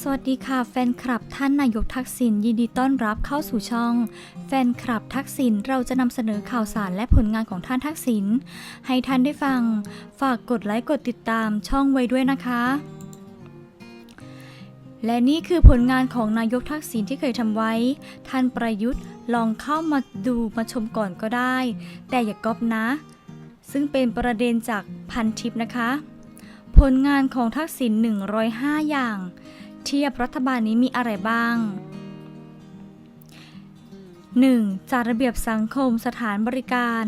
สวัสดีค่ะ แฟนคลับท่านนายกทักษิณยินดีต้อนรับเข้าสู่ช่อง แฟนคลับทักษิณเราจะนำเสนอข่าวสารและผลงานของท่านทักษิณให้ท่านได้ฟัง ฝากกดไลค์กดติดตามช่องไว้ด้วยนะคะ และนี่คือผลงานของนายกทักษิณที่เคยทำไว้ ท่านประยุทธ์ลองเข้ามาดูมาชมก่อนก็ได้ แต่อย่าก๊อปนะ ซึ่งเป็นประเด็นจากพันทิปนะคะ ผลงานของทักษิณ105 อย่าง เทียบรัฐบาลนี้มีอะไรบ้าง 1. จัดระเบียบสังคมสถานบริการ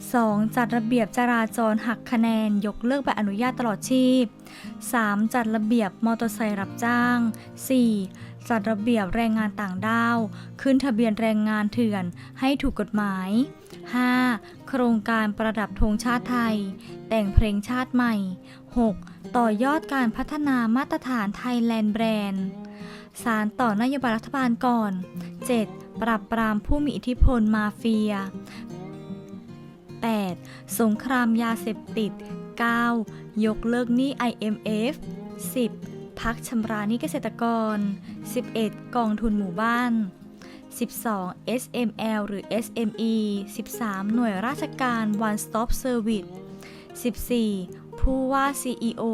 2. จัดระเบียบจราจรหักคะแนนยกเลิกใบอนุญาตตลอดชีพ 3. จัดระเบียบมอเตอร์ไซค์รับจ้าง 4. จัดระเบียบแรงงานต่างด้าว ขึ้นทะเบียนแรงงานเถื่อนให้ถูกกฎหมาย 5. โครงการประดับธงชาติไทย แต่งเพลงชาติใหม่ 6. ต่อยอดการพัฒนามาตรฐานไทยแลนด์แบรนด์สารต่อนโยบายรัฐบาลก่อน 7. ปราบปรามผู้มีอิทธิพลมาเฟีย 8. สงครามยาเสพติด 9. ยกเลิกหนี้ IMF 10. พักชำระหนี้เกษตรกร 11. กองทุนหมู่บ้าน 12. SML หรือ SME 13. หน่วยราชการ One Stop Service 14. ผู้ว่า CEO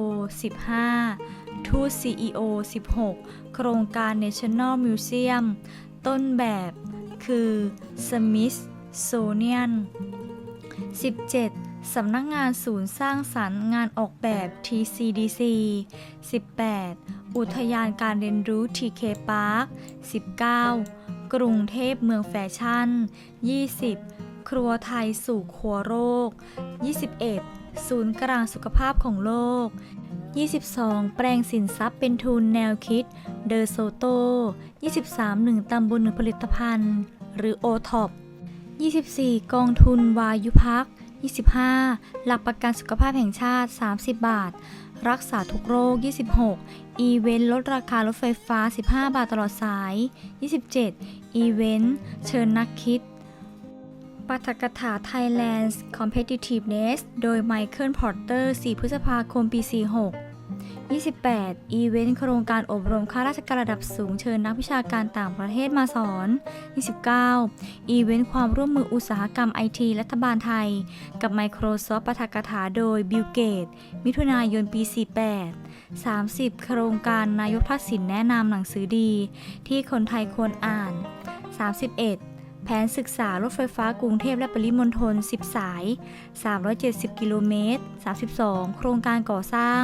15. ทูต CEO 16 โครงการ National Museum ต้นแบบคือ Smithsonian 17. สำนักงงานศูนย์สร้างสรรค์งานออกแบบ TCDC 18. อุทยานการเรียนรู้ TK Park 19. กรุงเทพเมืองแฟชั่น 20. ครัวไทยสู่ครัวโรค 21. ศูนย์กลางสุขภาพของโลก 22 แปลงสินทรัพย์เป็นทุนแนวคิด เดอโซโต 23 1ตำบลหนึ่งผลิตภัณฑ์ หรือโอท็อป24 กองทุนวายุพัก 25 หลักประกันสุขภาพแห่งชาติ 30 บาท รักษาทุกโรค 26 อีเวนต์ลดราคารถไฟฟ้า 15 บาทตลอดสาย 27 อีเวนต์เชิญนักคิด ปาฐกถา Thailand's Competitiveness โดยไมเคิลพอร์เตอร์4พฤษภาคม ปี 46 28 อีเวนต์โครงการอบรมข้าราชการระดับสูงเชิญนักวิชาการต่างประเทศมาสอน 29 อีเวนต์ความร่วมมืออุตสาหกรรมไอทีรัฐบาลไทย กับ Microsoft ปาฐกถาโดยบิลเกตมิถุนายน ปี 48 30 โครงการนายกทักษิณแนะนำหนังสือดี ที่คนไทยควรอ่าน 31 แผนศึกษารถไฟฟ้ากรุงเทพและปริมณฑล 10 สาย 370 กิโลเมตร 32 โครงการก่อสร้าง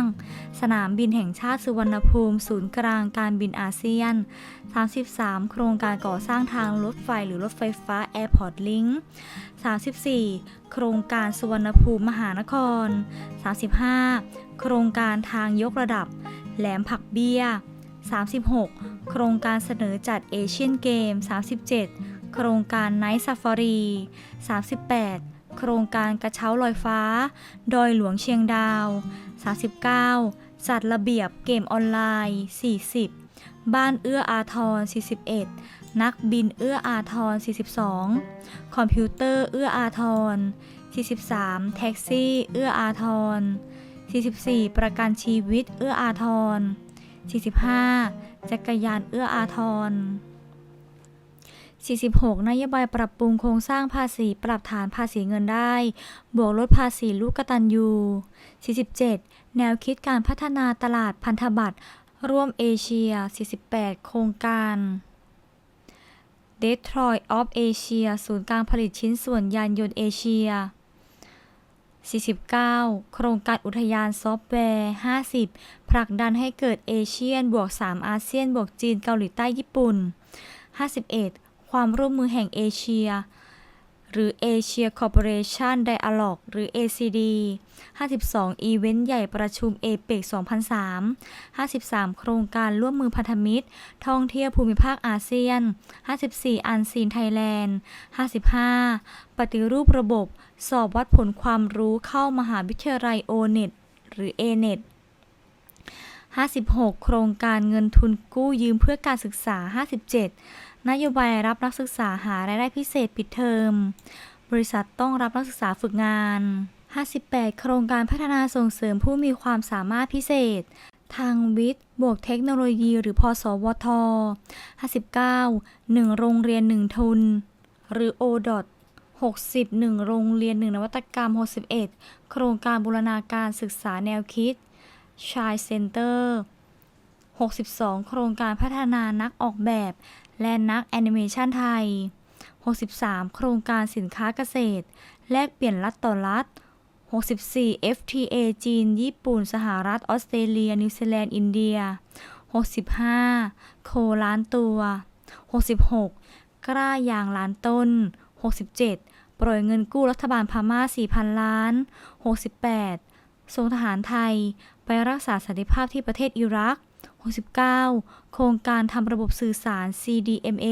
สนามบินแห่งชาติสุวรรณภูมิ ศูนย์กลางการบินอาเซียน 33 โครงการก่อสร้างทางรถไฟหรือรถไฟฟ้า Airport Link 34 โครงการสุวรรณภูมิมหานคร 35 โครงการทางยกระดับ แหลมผักเบี้ย 36 โครงการเสนอจัดเอเชียนเกม 37 โครงการไนท์ซาฟารี 38 โครงการกระเช้าลอยฟ้า ดอยหลวงเชียงดาว 39 จัดระเบียบเกมออนไลน์ 40 บ้านเอื้ออาทร 41 นักบินเอื้ออาทร 42 คอมพิวเตอร์เอื้ออาทร 43 แท็กซี่เอื้ออาทร 44 ประกันชีวิตเอื้ออาทร 45 จักรยานเอื้ออาทร 46 นโยบายปรับปรุงโครงสร้างภาษีปรับฐานภาษีเงินได้ บวกลดภาษีลูกกตัญญู47 แนวคิดการพัฒนาตลาดพันธบัตร ร่วมเอเชีย 48 โครงการ Detroit of Asia ศูนย์กลางผลิตชิ้นส่วนยานยนต์เอเชีย 49 โครงการอุทยานซอฟต์แวร์ 50 ผลักดันให้เกิดเอเชียนบวก 3 อาเซียนบวกจีนเกาหลีใต้ญี่ปุ่น 51 ความร่วมมือแห่งเอเชีย หรือ Asia Cooperation Dialogue หรือ ACD 52 อีเวนต์ใหญ่ประชุมเอเปก2003 53 โครงการร่วมมือพันธมิตร ท่องเที่ยวภูมิภาคอาเซียน 54 อันซีนไทยแลนด์ 55 ปฏิรูประบบ สอบวัดผลความรู้เข้ามหาวิทยาลัยโอเน็ตหรือ A-NET 56 โครงการเงินทุนกู้ยืมเพื่อการศึกษา 57 นโยบายรับนักศึกษาหารายได้พิเศษปิดเทอม บริษัทต้องรับนักศึกษาฝึกงาน 58 โครงการพัฒนาส่งเสริมผู้มีความสามารถพิเศษ ทางวิทย์ บวกเทคโนโลยี หรือพสวท 59 1 โรงเรียน 1 ทุน หรือ o 61 โรงเรียน 1 นวัตกรรม 61 โครงการบูรณาการศึกษาแนวคิด ชายเซ็นเตอร์ 62 โครงการพัฒนานักออกแบบ และนักแอนิเมชันไทย 63 โครงการสินค้าเกษตร แลกเปลี่ยนรัฐต่อรัฐ 64 FTA จีน ญี่ปุ่น สหรัฐ ออสเตรเลีย นิวซีแลนด์ อินเดีย 65 โคล้านตัว 66 กล้ายางล้านต้น 67 ปล่อยเงินกู้รัฐบาลพม่า 4,000 ล้าน 68 ส่งทหารไทยไปรักษาสันติภาพที่ประเทศอิรัก 69 โครงการทำระบบสื่อสาร CDMA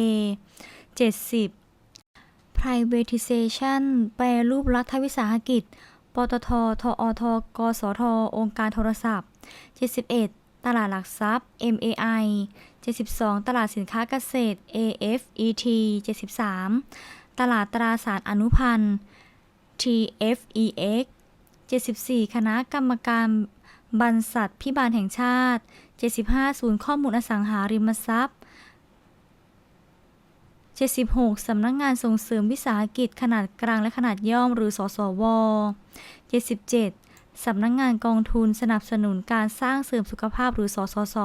70 privatization แปรรูปรัฐวิสาหกิจ ปตท ทอท กสท องค์การโทรศัพท์ 71 ตลาดหลักทรัพย์ MAI 72 ตลาดสินค้าเกษตร AFET 73 ตลาดตราสารอนุพันธ์ TFEX 74 คณะกรรมการบรรษัทพิบาลแห่งชาติ 75 ศูนย์ข้อมูลอสังหาริมทรัพย์ 76 สำนักงานส่งเสริมวิสาหกิจขนาดกลางและขนาดย่อมหรือ สสว 77 สำนักงานกองทุนสนับสนุนการสร้างเสริมสุขภาพหรือ สสส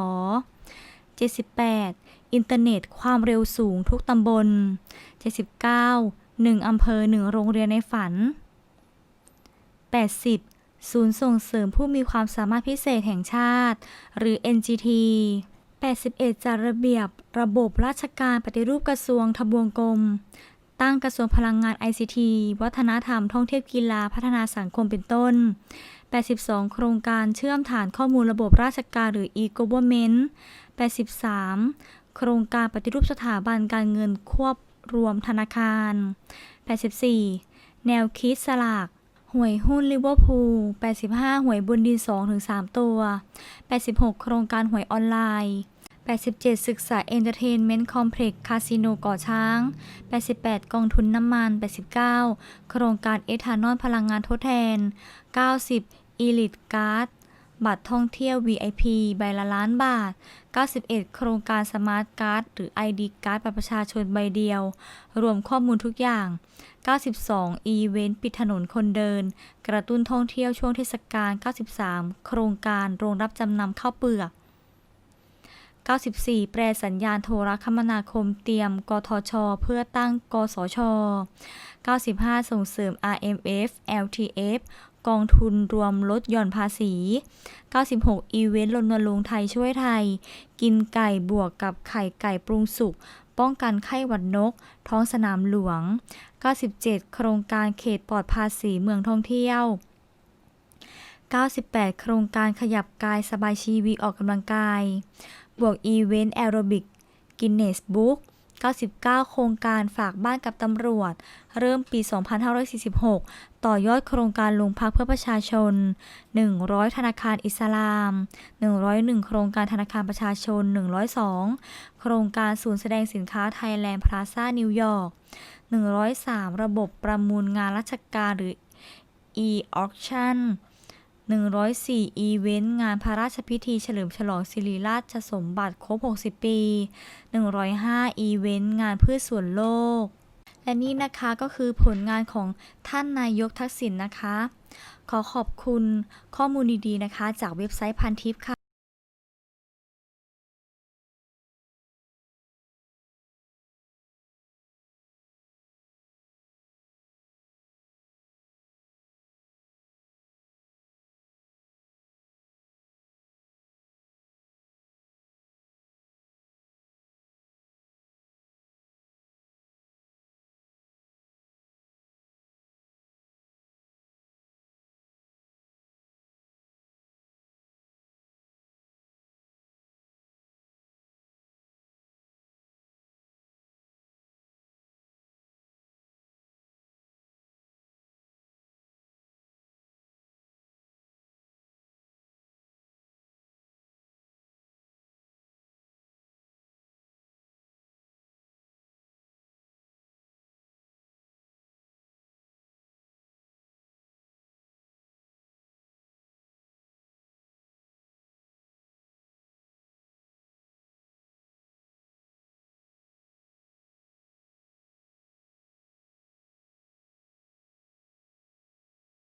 78 อินเทอร์เน็ตความเร็วสูงทุกตำบล 79 1 อำเภอ 1 โรงเรียนในฝัน 80 ศูนย์ส่งเสริมผู้มีความสามารถพิเศษแห่งชาติ หรือ NGT 81 จัดระเบียบระบบราชการปฏิรูปกระทรวงทบวงกรม ตั้งกระทรวงพลังงาน ICT วัฒนธรรม ท่องเที่ยวกีฬา พัฒนาสังคมเป็นต้น 82 โครงการเชื่อมฐานข้อมูลระบบราชการหรือ e-government 83 โครงการปฏิรูปสถาบันการเงินควบรวมธนาคาร 84 แนวคิดสลาก หวยหุ้นลิเวอร์พูล 85 หวยบนดิน 2-3 ตัว 86 โครงการหวยออนไลน์ 87 ศึกษาเอนเตอร์เทนเมนต์คอมเพล็กซ์คาสิโนก่อช้าง 88 กองทุนน้ำมัน 89 โครงการเอทานอลพลังงานทดแทน 90 e l i t e Card บัตรท่องเที่ยว VIP ใบละล้านบาท 91 โครงการสมาร์ทการ์ดหรือ ID การ์ดบัตรประชาชนใบเดียว รวมข้อมูลทุกอย่าง 92 อีเวนต์ปิดถนนคนเดิน กระตุ้นท่องเที่ยวช่วงเทศกาล 93 โครงการโรงรับจำนำข้าวเปลือก 94 แปรสัญญาณโทรคมนาคมเตรียม กทช เพื่อตั้ง กสช 95 ส่งเสริม RMF LTF กองทุนรวมลดหย่อนภาษี 96 อีเวนต์รณรงค์ไทยช่วยไทย กินไก่บวกกับไข่ไก่ปรุงสุก ป้องกันไข้หวัดนก ท้องสนามหลวง 97 โครงการเขตปลอดภาษีเมืองท่องเที่ยว 98 โครงการขยับกายสบายชีวิตออกกำลังกาย บวกอีเวนต์แอโรบิก กินเนสบุ๊ก 99 โครงการฝากบ้านกับตำรวจ เริ่มปี 2546 ต่อยอดโครงการลงพักเพื่อประชาชน 100 ธนาคารอิสลาม 101 โครงการธนาคารประชาชน 102 โครงการศูนย์แสดงสินค้าไทยแลนด์พลาซ่านิวยอร์ก 103 ระบบประมูลงานราชการหรือ e-auction 104 อีเวนต์งานพระราชพิธีเฉลิมฉลองสิริราชสมบัติครบ 60 ปี 105 อีเวนต์งานพืชส่วนโลก และนี่นะคะก็คือผลงานของท่านนายกทักษิณนะคะ ขอขอบคุณข้อมูลดีๆนะคะ จากเว็บไซต์พันทิปค่ะ